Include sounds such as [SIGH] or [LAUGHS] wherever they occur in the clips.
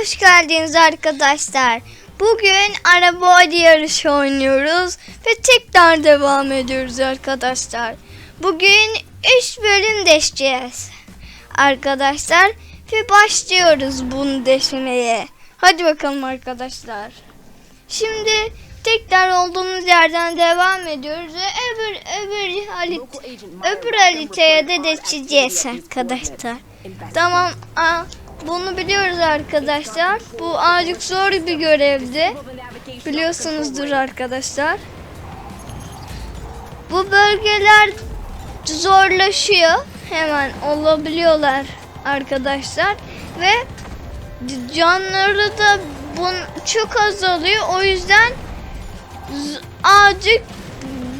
hoş geldiniz arkadaşlar. Bugün araba yarışı oynuyoruz ve tekrar devam ediyoruz arkadaşlar. Bugün 3 bölüm deşeceğiz arkadaşlar ve başlıyoruz bunu deşmeye. Hadi bakalım arkadaşlar. Şimdi tekrar olduğumuz yerden devam ediyoruz ve öbür öbür halit öbür haritaya da geçeceğiz arkadaşlar. Tamam. Aa, bunu biliyoruz arkadaşlar. Bu azıcık zor bir görevdi. Biliyorsunuzdur arkadaşlar. Bu bölgeler zorlaşıyor. Hemen olabiliyorlar arkadaşlar. Ve canları da bun çok azalıyor. O yüzden azıcık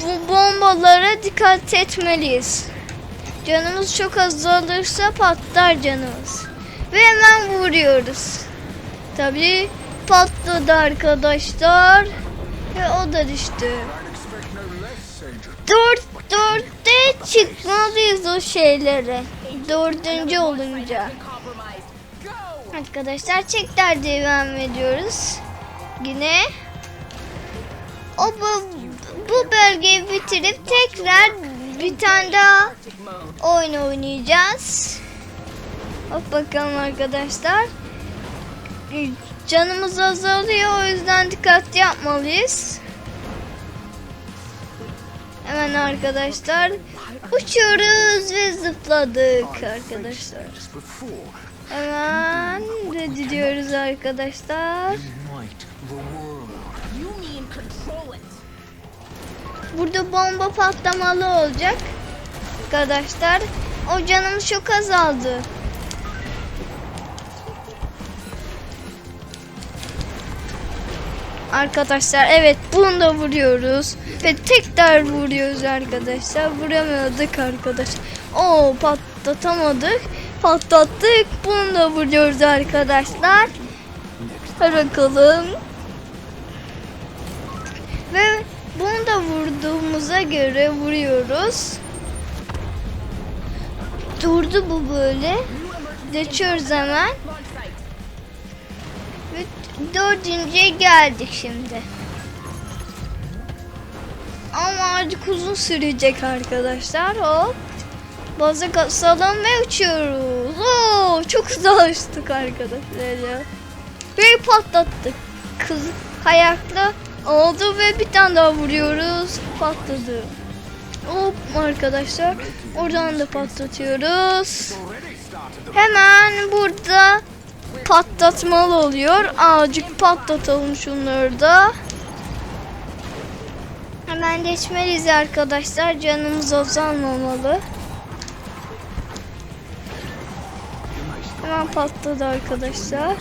bu bombalara dikkat etmeliyiz. Canımız çok azalırsa patlar canımız. Ve hemen vuruyoruz. Tabii patladı arkadaşlar. Ve o da düştü. Dört, dörtte çıkmalıyız o şeylere. Dördüncü olunca. Arkadaşlar tekrar devam ediyoruz. Yine o bu, bu bölgeyi bitirip tekrar bir tane daha oyun oynayacağız. Hop bakalım arkadaşlar. Canımız azalıyor o yüzden dikkatli yapmalıyız. Hemen arkadaşlar uçuyoruz ve zıpladık arkadaşlar. Hemen de diyoruz arkadaşlar. Burada bomba patlamalı olacak. Arkadaşlar o canımız çok azaldı. Arkadaşlar evet bunu da vuruyoruz. Ve tekrar vuruyoruz arkadaşlar. Vuramıyorduk arkadaş. Oo patlatamadık. Patlattık. Bunu da vuruyoruz arkadaşlar. Hadi bakalım. Ve bunu da vurduğumuza göre vuruyoruz. Durdu bu böyle. Geçiyoruz hemen. Dördüncüye geldik şimdi. Ama azıcık uzun sürecek arkadaşlar. Hop. Baza basalım ve uçuyoruz. Oo, çok uzaklaştık arkadaşlar ya. Ve patlattık. Kız kayakla oldu ve bir tane daha vuruyoruz. Patladı. Hop arkadaşlar. Oradan da patlatıyoruz. Hemen burada patlatmalı oluyor. Azıcık patlatalım şunları da. Hemen geçmeliyiz arkadaşlar. Canımız azalmamalı. Hemen patladı arkadaşlar.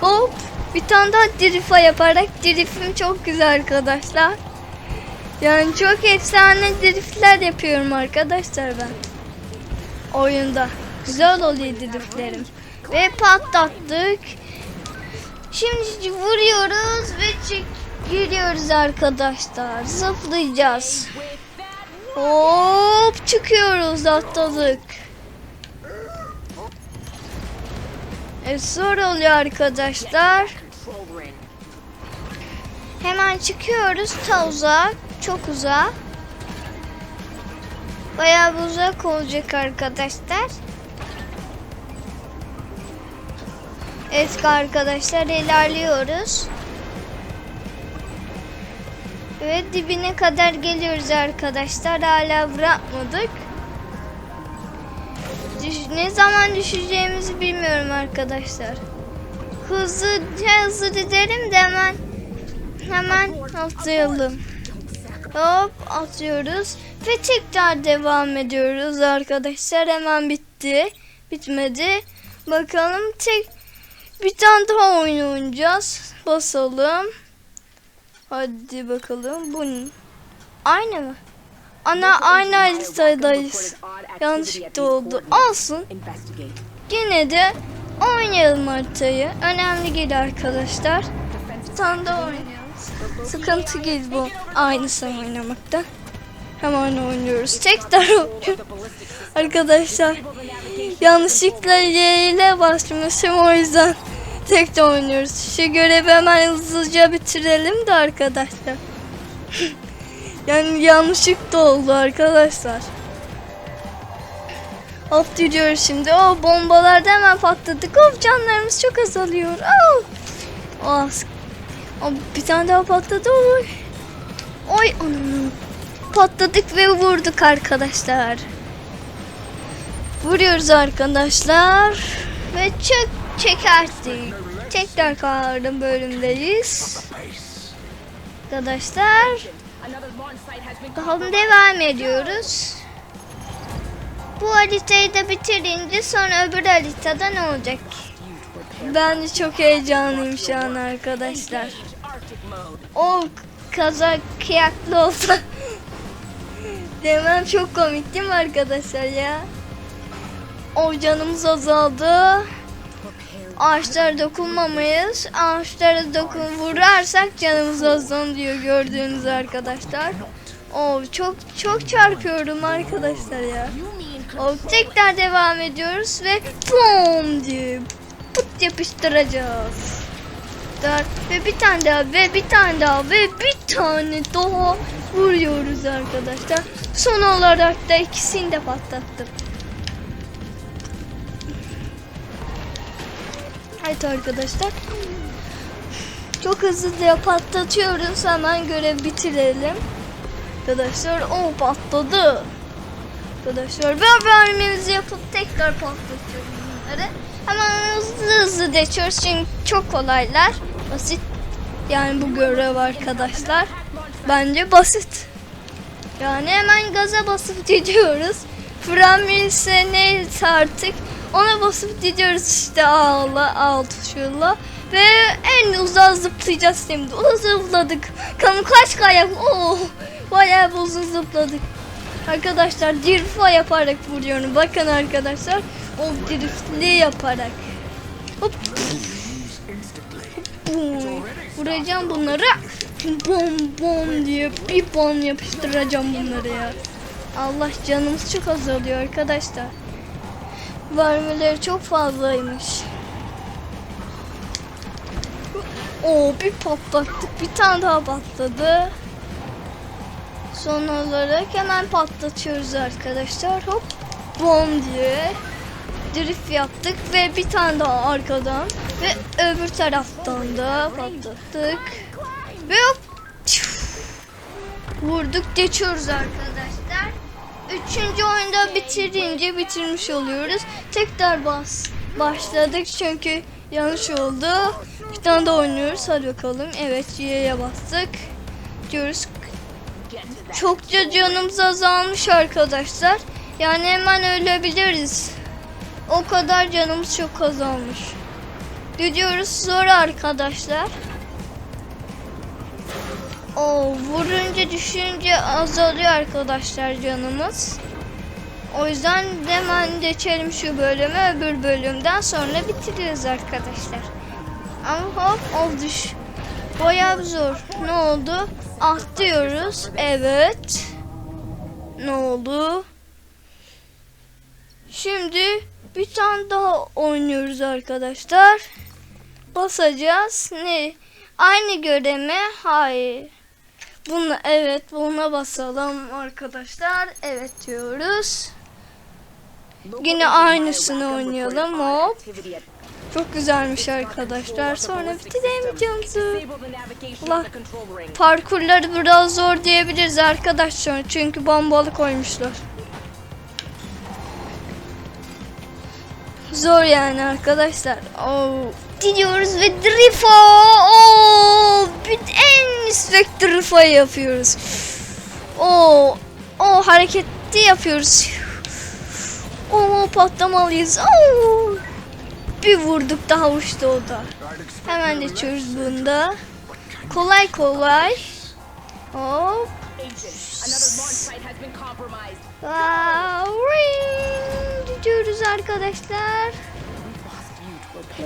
Hop. Bir tane daha drifa yaparak driftim çok güzel arkadaşlar. Yani çok efsane driftler yapıyorum arkadaşlar ben. Oyunda. Güzel oluyor driftlerim. Ve patlattık. Şimdi vuruyoruz ve çık gidiyoruz arkadaşlar. Zıplayacağız. Hop çıkıyoruz atladık. E, zor oluyor arkadaşlar. Hemen çıkıyoruz ta uzak. Çok uzak. Bayağı uzak olacak arkadaşlar. Evet arkadaşlar ilerliyoruz. Ve dibine kadar geliyoruz arkadaşlar. Hala bırakmadık. Düş- ne zaman düşeceğimizi bilmiyorum arkadaşlar. Hızlı hızlı gidelim de hemen hemen atlayalım. Hop atıyoruz ve tekrar devam ediyoruz arkadaşlar. Hemen bitti. Bitmedi. Bakalım tek bir tane daha oyun oynayacağız. Basalım. Hadi bakalım. Bu? Aynı mı? Ana aynı haritadayız. Yanlışlıkla oldu. Olsun. Yine de oynayalım haritayı. Önemli değil arkadaşlar. Bir tane daha oynayalım. Sıkıntı değil bu. Aynısını oynamakta. Hemen oynuyoruz. Tekrar. Arkadaşlar yanlışlıkla ile başlamışım o yüzden Tek de oynuyoruz. Şu görevi hemen hızlıca bitirelim de arkadaşlar. [LAUGHS] yani yanlışlık da oldu arkadaşlar. Hop gidiyoruz şimdi. O bombalarda hemen patladık. Of canlarımız çok azalıyor. Oh. Oh, o bir tane daha patladı. Oy. Oy anam. Patladık ve vurduk arkadaşlar. Vuruyoruz arkadaşlar. Ve çek çekerdik. Tekrar kahraman bölümdeyiz. Arkadaşlar. Bakalım devam ediyoruz. Bu haritayı da bitirince sonra öbür haritada ne olacak? Ben de çok heyecanlıyım şu an arkadaşlar. O kazak kıyaklı olsa demem çok komik değil mi arkadaşlar ya? O canımız azaldı. Ağaçlara dokunmamayız. Ağaçlara dokun vurarsak canımız azalıyor gördüğünüz arkadaşlar. O çok çok çarpıyorum arkadaşlar ya. You mean O tekrar devam ediyoruz ve boom diye put yapıştıracağız. Dört ve bir tane daha ve bir tane daha ve bir tane daha vuruyoruz arkadaşlar. Son olarak da ikisini de patlattım. Evet arkadaşlar. Çok hızlıca patlatıyoruz. Hemen görev bitirelim. Arkadaşlar o patladı. Arkadaşlar ben yapıp tekrar patlatıyoruz bunları. Hemen hızlı hızlı geçiyoruz çünkü çok kolaylar. Basit. Yani bu görev arkadaşlar. Bence basit. Yani hemen gaza basıp gidiyoruz. Fren verirse neyse artık ona basıp gidiyoruz işte ağla alt tuşuyla. Ve en uzağa zıplayacağız şimdi. O zıpladık. Kamu kaç kayak. Oo, bayağı bir uzun zıpladık. Arkadaşlar drift'a yaparak vuruyorum. Bakın arkadaşlar. O driftli yaparak. Hop. Bum. Vuracağım bunları. Bom bom diye bir bom yapıştıracağım bunları ya. Allah canımız çok azalıyor arkadaşlar. Vermeleri çok fazlaymış. Oo bir patlattık. Bir tane daha patladı. Son olarak hemen patlatıyoruz arkadaşlar. Hop bom diye drift yaptık ve bir tane daha arkadan ve öbür taraftan da patlattık. Ve hop vurduk geçiyoruz arkadaşlar. Üçüncü oyunda bitirince bitirmiş oluyoruz. Tekrar bas başladık çünkü yanlış oldu. Bir tane daha oynuyoruz. Hadi bakalım. Evet Y'ye bastık. Diyoruz. Çokça canımız azalmış arkadaşlar. Yani hemen ölebiliriz. O kadar canımız çok azalmış. Gidiyoruz zor arkadaşlar. O vurunca düşünce azalıyor arkadaşlar canımız. O yüzden hemen geçelim şu bölümü öbür bölümden sonra bitiririz arkadaşlar. Ama hop o düş. Bayağı zor. Ne oldu? Atlıyoruz. Evet. Ne oldu? Şimdi bir tane daha oynuyoruz arkadaşlar. Basacağız. Ne? Aynı görev mi? Hayır. Bunu evet buna basalım arkadaşlar. Evet diyoruz. Yine aynısını oynayalım. Hop. Çok güzelmiş arkadaşlar. Sonra bitirelim videomuzu. Parkurları biraz zor diyebiliriz arkadaşlar. Çünkü bombalı koymuşlar. Zor yani arkadaşlar. Oo. Gidiyoruz ve Drifa. Oo. Bir en üstteki Drifa yapıyoruz. Oo. O hareketli yapıyoruz. Oo patlamalıyız. Oo. Bir vurduk daha uçtu o da. Hemen geçiyoruz bunda. Kolay kolay. Hop. Wow. Gidiyoruz arkadaşlar.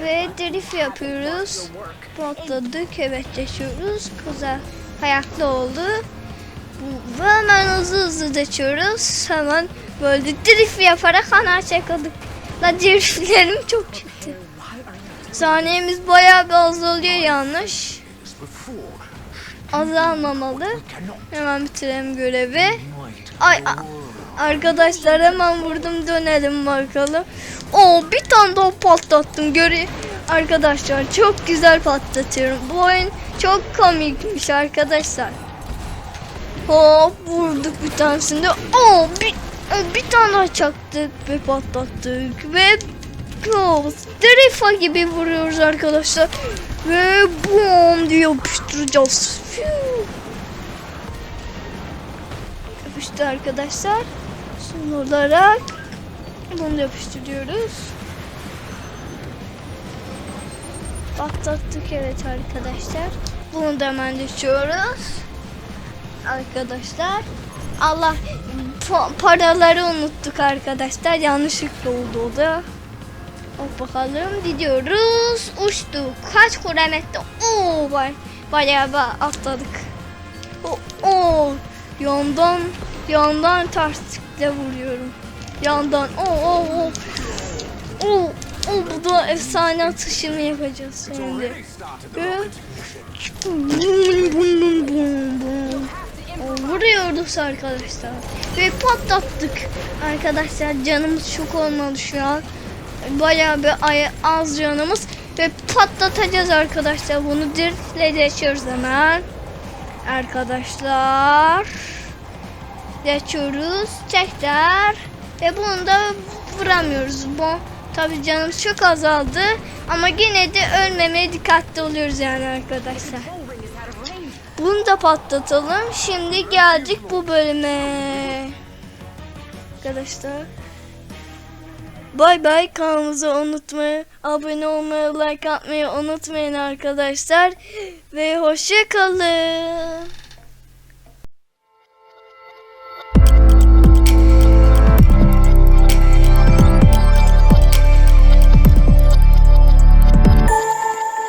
Ve drift yapıyoruz. Patladık. Evet geçiyoruz. Güzel. Ayaklı oldu. Ve hemen hızlı hızlı geçiyoruz. Hemen böyle drift yaparak ana çekildik. La driftlerim çok çıktı. Saniyemiz bayağı bir azalıyor yanlış. Azalmamalı. Hemen bitirelim görevi. Ay arkadaşlar hemen vurdum dönelim bakalım. Oo bir tane daha patlattım göre. Arkadaşlar çok güzel patlatıyorum. Bu oyun çok komikmiş arkadaşlar. Hop vurduk bir tanesinde. Oo bir, bir tane daha çaktık ve patlattık ve Oo, Drifa gibi vuruyoruz arkadaşlar. Ve bom diye yapıştıracağız. Fiu. Yapıştı arkadaşlar. Son olarak bunu da yapıştırıyoruz. Patlattık evet arkadaşlar. Bunu da hemen düşüyoruz. Arkadaşlar. Allah pa- paraları unuttuk arkadaşlar. Yanlışlıkla oldu o da. Hop bakalım gidiyoruz. Uçtuk. Kaç kilometre? Oo var. Bayağı atladık. O, o yandan yandan terslikle vuruyorum. Yandan. O o o. O o bu da efsane atışını yapacağız şimdi. Vuruyoruz arkadaşlar. Ve patlattık. Arkadaşlar canımız çok olmadı şu an. Bayağı bir az canımız. Ve patlatacağız arkadaşlar. Bunu driftle geçiyoruz hemen. Arkadaşlar. Geçiyoruz. Tekrar. Ve bunu da vuramıyoruz. Bu tabi canımız çok azaldı. Ama yine de ölmemeye dikkatli oluyoruz yani arkadaşlar. Bunu da patlatalım. Şimdi geldik bu bölüme. Arkadaşlar. Bay bay kanalımıza unutmayın. Abone olmayı, like atmayı unutmayın arkadaşlar. Ve hoşça kalın.